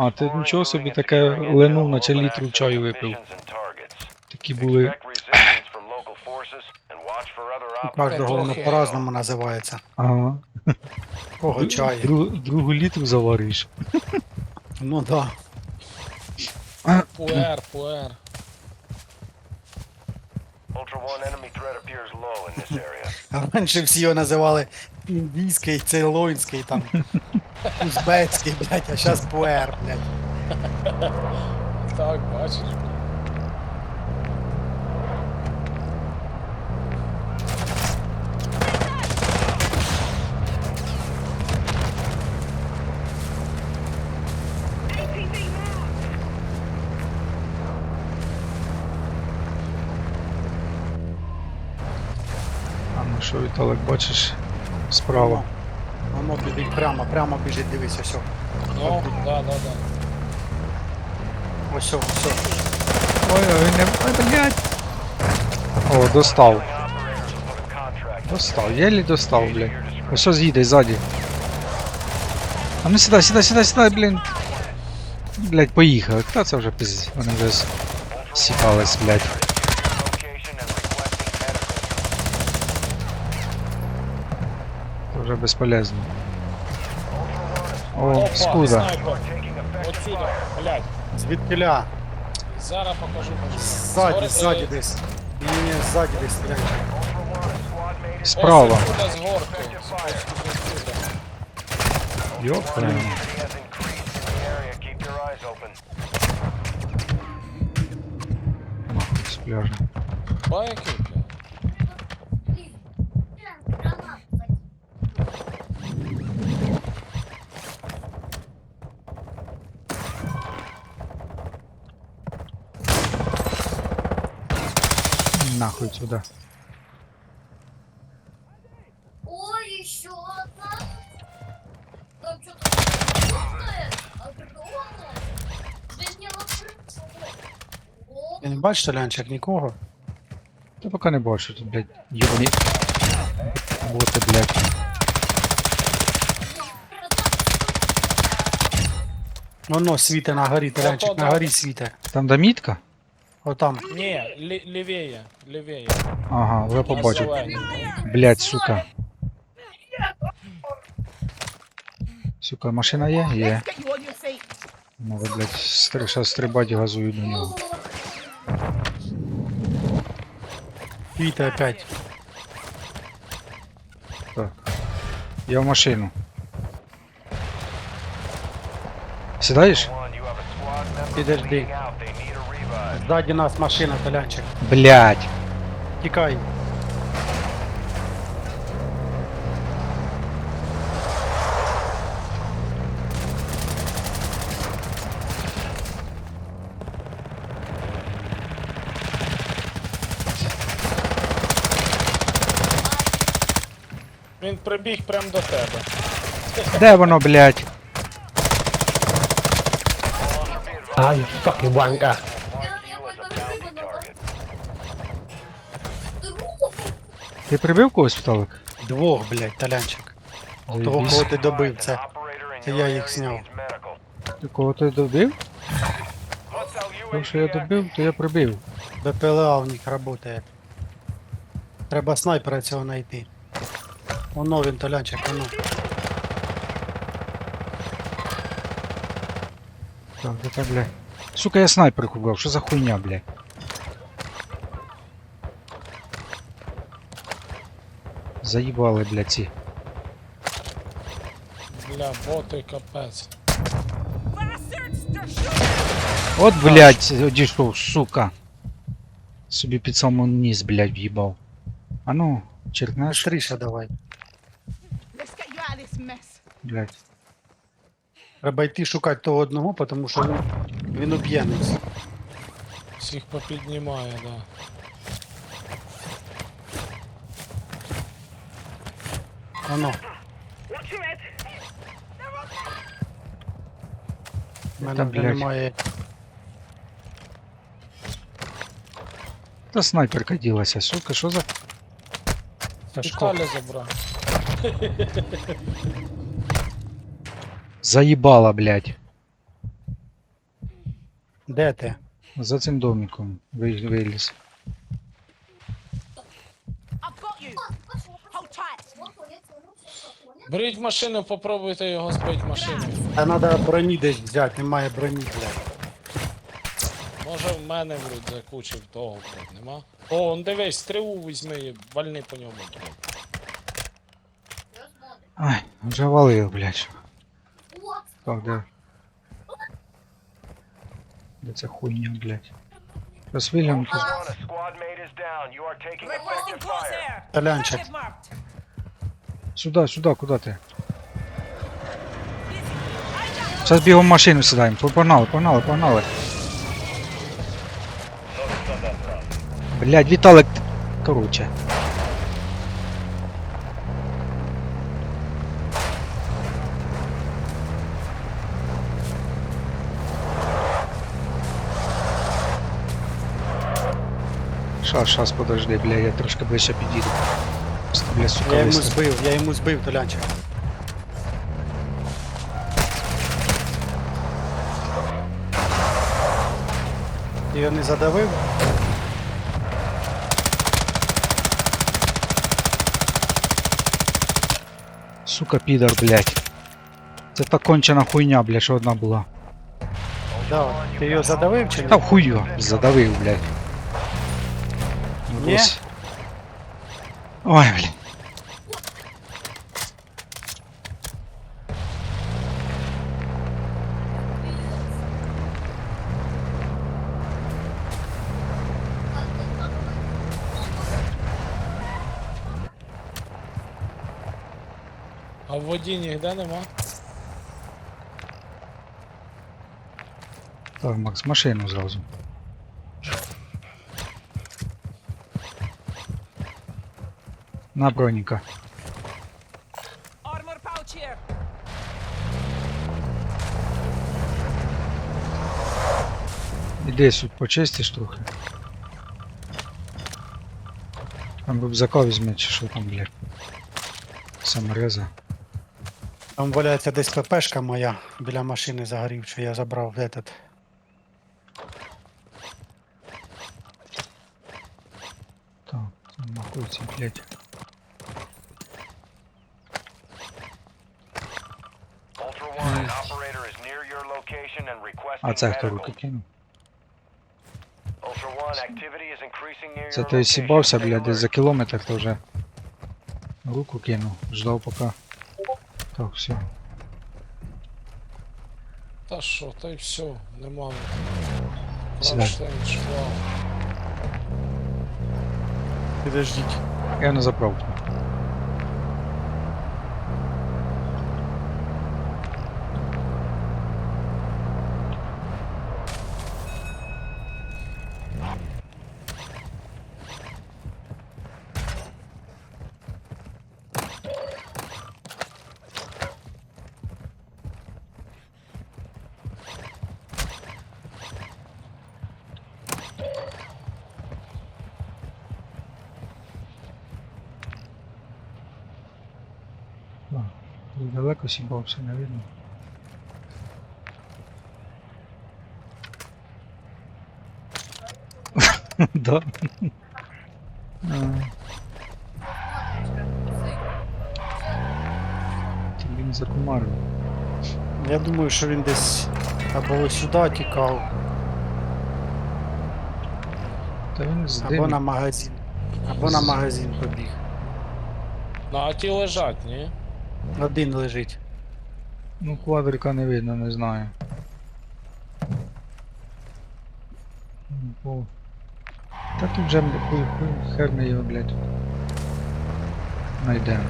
А, ти нічого собі таке ленув, наче літру чаю випив. Такі були. У кожного воно по-разному називається. Ага. Кого чай? Друг, другу літру завариш. Ну да. Пуер, пуер. А раніше всі його називали індійський, цейлонський, там, узбецький, блядь, а зараз пуер, блядь. Так, бачиш. А ну що, Віталик, бачиш? Справа. Воно біжить прямо, прямо біжить, дивись, ось. о. Ну, да, да, да. Ось, о, ось. о. Ой, ой, не. Ой, блядь. О, достав. Достав, єлі достав, блядь. Ось що з'їде ззаді. А ну сідай, сідай, сідай, сідай, блін. Блядь, поїхали. Та це вже пиз... Вони вже с- сіпались, блядь. Це вже безполезно. О, Опа, скуда. снайпер. Отсюда, блядь. Звідкиля? Зараз покажу. покажу. Ззаді, Згори- ззаді десь. Ні, ні, ззаді десь, блядь. Справа. Ось отсюда з горки. Ось отсюда. Йопрям. Нахуй з пляжа. Байки, Нахуй сюда. Ой, еще одна. Там что-то огромное. Без него крыса. Я не бачиш, Толянчик, нікого? Та поки не бачу тут, блядь, ёбані. Боти, блядь. Воно світе на горі, Толянчик, на горі світе. Там де мітка? Отам. Не, лі- лівіє, лівіє. Ага, вже побачив. Зелені. Блядь, сука. Сука, машина є? Є. Може, блядь, стри- щас стрибать газую до нього. Світе опять. Так. Я в машину. Сідаєш? Підожди. Ззаді нас машина, Толянчик. Блядь. Тікай. Він прибіг прямо до тебе. Де воно, блядь? Ah, you fucking wanker. Ти прибив когось, в Віталик? Двох, блядь, Толянчик. Того, кого ти добив, це. Це я їх зняв. Ти кого ти добив? Тому що я добив, то я прибив. БПЛА у них працює. Треба снайпера цього знайти. Воно він, Толянчик, воно. Так, это, блядь. Сука, я снайпер купив, що за хуйня, блядь? Заїбали, блядь, ці. Бля, боти капець. От, блядь, одійшов, сука. Собі під саму ніс, блядь, в'їбав. А ну, черкнеш, Швидше давай. Let's get you out of this mess. блядь. Треба йти шукати того одного, тому що він, він уб'є нас. Всіх попіднімає, да. Воно. У мене Та, вже блядь. немає. Та снайперка ділася, сука, що за... Сашко. Віталя забрав. Заїбала, блядь. Де ти? За цим домиком ви- виліз. I've got you. Беріть машину, попробуйте його збити машину. Та треба броні десь взяти, немає броні, блядь. Може в мене вроді закучив того, блядь, нема. О, он дивись, стрілу візьми і вальни по ньому. Ай, вже валив, блядь. Так, де? Де ця хуйня, блядь? Зараз Вільям тут. One, a squad mate is down. You are taking effective fire. Талянчик. Сюди, сюди, куди ти? Зараз бігом машину сідаємо. Погнали, погнали, погнали. Блядь, Віталик. Короче. Щас, щас, подожди, бля, я трошки ближче підійду. Бля, сука, Я йому вистріл. збив, я йому збив Толянчик. Ти його не задавив? Сука, підар, блядь. Це та кончена хуйня, блядь, що одна була. Да. Ти його задавив чи Та ні? в хую задавив, блядь. Ні? Ой, блядь. в воді ніде нема. Так, Макс, машину зразу. На броніка. Armor pouch here. Іди сюди, почистиш трохи. Там рюкзака візьми, чи що там, блядь. Самореза. Там валяється десь ППшка моя біля машини загорів, що я забрав этот. Так, там нахуй блядь. А це хто руки кинув? Це location. сібався, блядь, десь за кілометр, то вже руку кинув, ждав поки. Так, все. Та що, та й все, нема. Кронштейн, швал. Підождіть. Я на заправку. А, тут далеко сібався, не видно. Да. Він закумарив. Я думаю, що він десь або ось сюди тікав, Та він з або на магазин. Або на магазин побіг. Ну а ті лежать, ні? Один лежить. Ну, квадрика не видно, не знаю. Бо... Та тут вже хуй, хуй, хер ми його, блядь. Найдемо.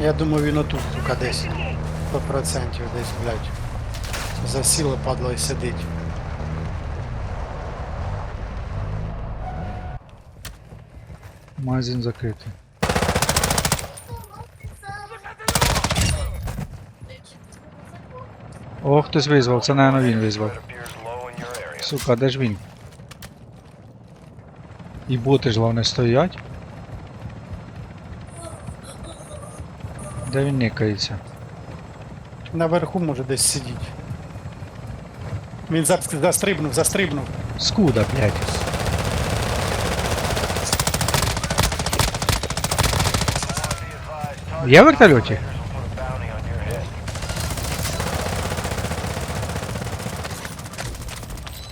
Я думаю, він отут, сука, десь. 100% десь, блядь. Засіло, падло і сидить. Магазин закритий. О, хтось визвав, це, напевно, він визвав. Сука, де ж він? І боти ж головне стоять. Де він никається? Наверху може десь сидіти. Він зап- застрибнув, застрибнув. Скуда, блядь. Є в вертольоті?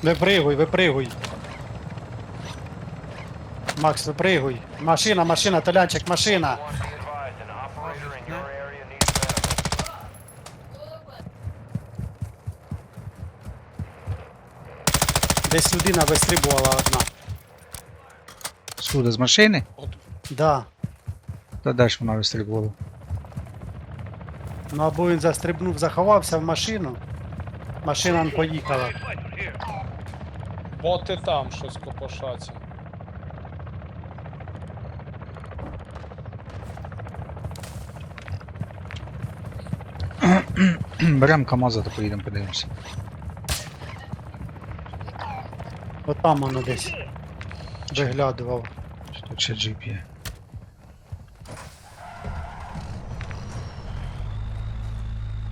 Випригуй, випригуй. Макс, випригуй. Машина, машина, Толянчик, машина. One, be advised, an operator in your area needs medical. Десь людина вистрибувала одна. Скуда з машини? Да. Та де ж вона вистрибувала? Ну або він застрибнув, заховався в машину. Машина н поїхала. Боти там щось копошаться. Берем КамАЗа та поїдемо подивимося. От там воно десь. Виглядував. Що Тут ще джип є.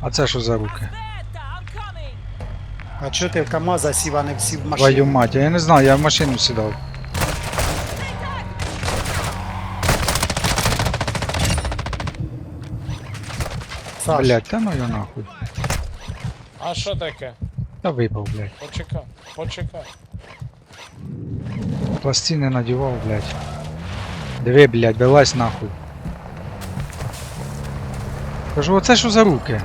А це що за руки? А чого ти в КамАЗа сів, а не всі в Твою мать, я не знаю, я в машину сідав. Саш, Блять, та ну його нахуй. А що таке? Та випав, блять. Почекай, почекай. Пластини надівав, блять. Диви, блять, вилазь нахуй. Кажу, оце що за руки?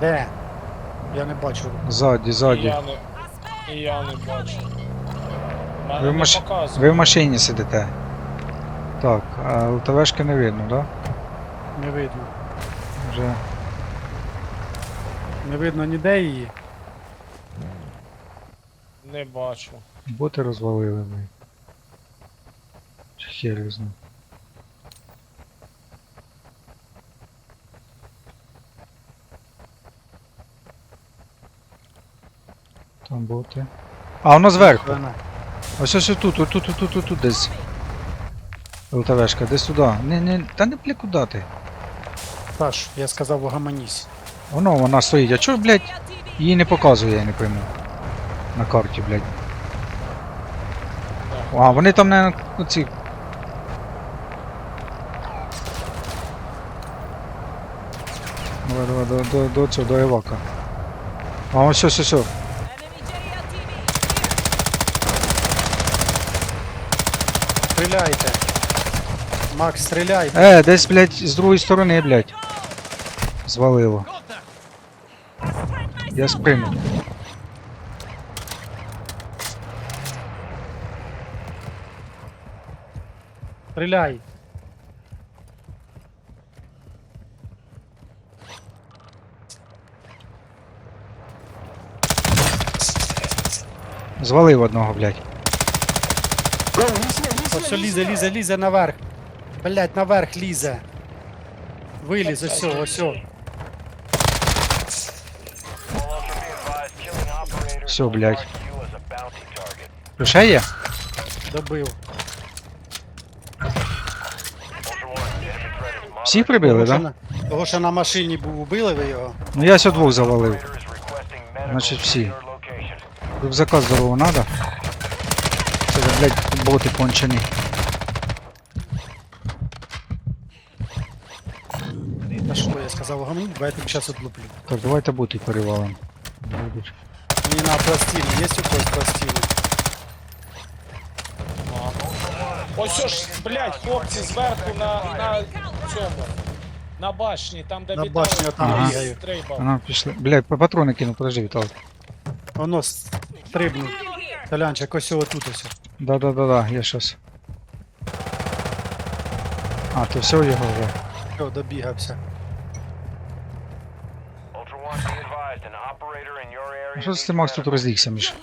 Де? Я не бачу. Ззаді, ззаді. я не, і я не бачу. Мене Ви в, не маш... показує. Ви в машині сидите. Так, а ЛТВшки не видно, да? Не видно. Вже. Не видно ніде її. Не бачу. Боти розвалили, блядь. Чи хер. Там боти. А, воно зверху. Ось ось тут, тут, тут, тут, тут, тут десь. ЛТВшка, десь туди. Не, не, та не бля, куди ти? Саш, я сказав угаманісь. Воно, вона стоїть. А чого, блядь, її не показує, я не пойму. На карті, блядь. А, вони там, не оці. Давай, давай, до, до, до цього, до Евака. А, ось, ось, ось. Стріляйте. Макс, стріляй. Е, десь, блядь, з другої сторони, блядь. Звалило. Я спригнув. Стріляй. Звалив одного, блядь. Ось лізе, лізе, лізе наверх. Блять, наверх лізе. Виліз, ось, ось. Всё, will блядь. Що ще є? Добив. Ultra One, enemy threat is Всіх прибили, Того, так? Да? на- Того, що на машині був, убили ви його. Ну я сюди двох завалив. Значить, всі. Рюкзака здорово надо. Це, блядь, боти кончені. Та що я сказав угаманісь, бо я зараз отлуплю. Так, давайте боти перевалимо. Будуть. Мені на пластину, є у когось пластини? Ось ж, блядь, хлопці зверху на, на цьому. На башні, там де На Віталій башні, я там Ага. бігаю. стрибав. Ага, пішли. Блядь, по патрони кину, подожди, Вітал. Воно стрибнув. Толянчик, ось отут ось. Да-да-да-да, я щас. А, то все його вже. Все, добігався. Ultra One, be advised, an operator in your area А що ти Макс тут розлігся між,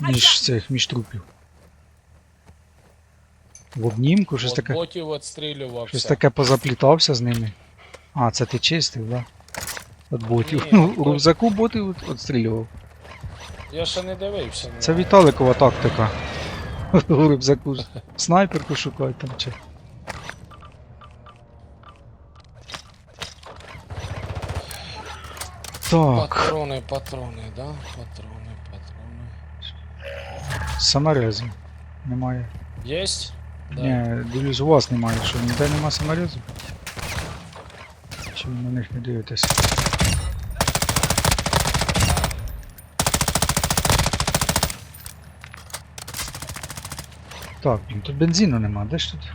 між цих, між трупів? В обнімку, щось таке. ботів відстрілювався. Щось таке позаплітався з ними. А, це ти чистив, да? От ботів. Ні, Ну, у рюкзаку ботів от- відстрілював. Я ще не дивився. Це. Віталикова тактика. У рюкзаку снайперку шукать там чи. Так, Патрони, патрони, да? Патрони, патрони. саморези. Немає. Єсть? Да. Ні, дивлюсь, у вас немає, що ніде нема саморезів? Чи ви на них не дивитесь? Так, блін, тут бензину нема, де ж тут?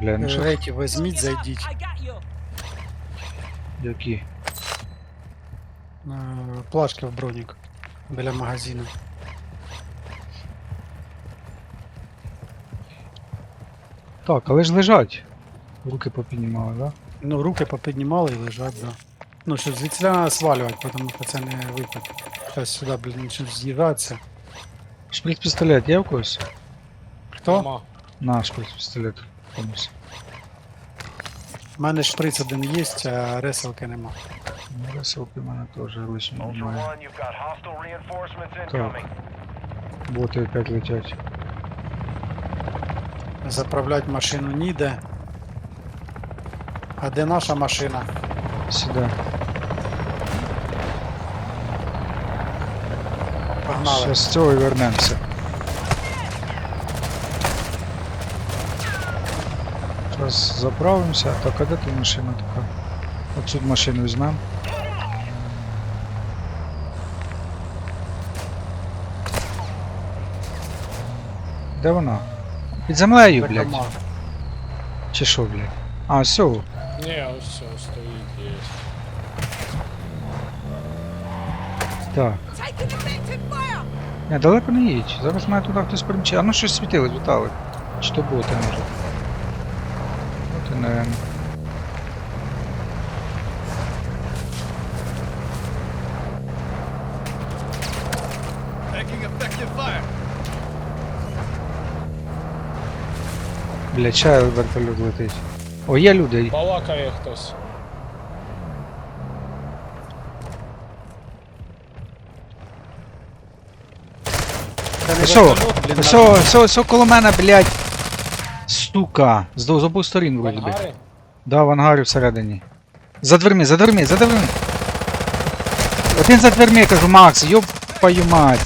Бля, ну що, Рейки візьміть, зайдіть. Які? Е, Плашки в бронік біля магазину. Так, але ж лежать. Руки попіднімали, да? Ну, руки попіднімали і лежать, да. Ну, що звідсіля свалювати, тому що це не випад. Хтось сюди, блін, щось з'їжджатися. Шприц-пістолет є в когось? Хто? Нема. На шприц-пістолет комусь. У мене шприц один є, а реселки нема. Ну, Веселки в мене теж лишні немає. Так. Боти опять летять. Заправляти машину ніде. А де наша машина? Сюди. Погнали. Ще з цього і вернемося. Зараз заправимося. Так, а де тут машина така? Оцю машину візьмемо. Де вона? Під землею, блядь. Комар. Чи що, блядь? А, все. Не, ось все, стоїть, є. Так. Не, далеко не їдь. Зараз має туди хтось примчати. А ну щось світили, літали. Чи то боти може. Боти, наверное. Бля, чай вертольот летить. О, є люди. Балакає хтось. Не Що? вертольот, блін, Все, все, все коло мене, блядь. Сука. З двох з обох сторін В вроді би. Да, в ангарі всередині. За дверми, за дверми, за дверми. Один за дверми, кажу, Макс, йоп твою мать.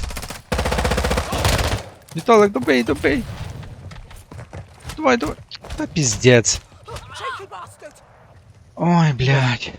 Віталик, добий, добий. Давай, давай. Да пиздец. Ой, блядь.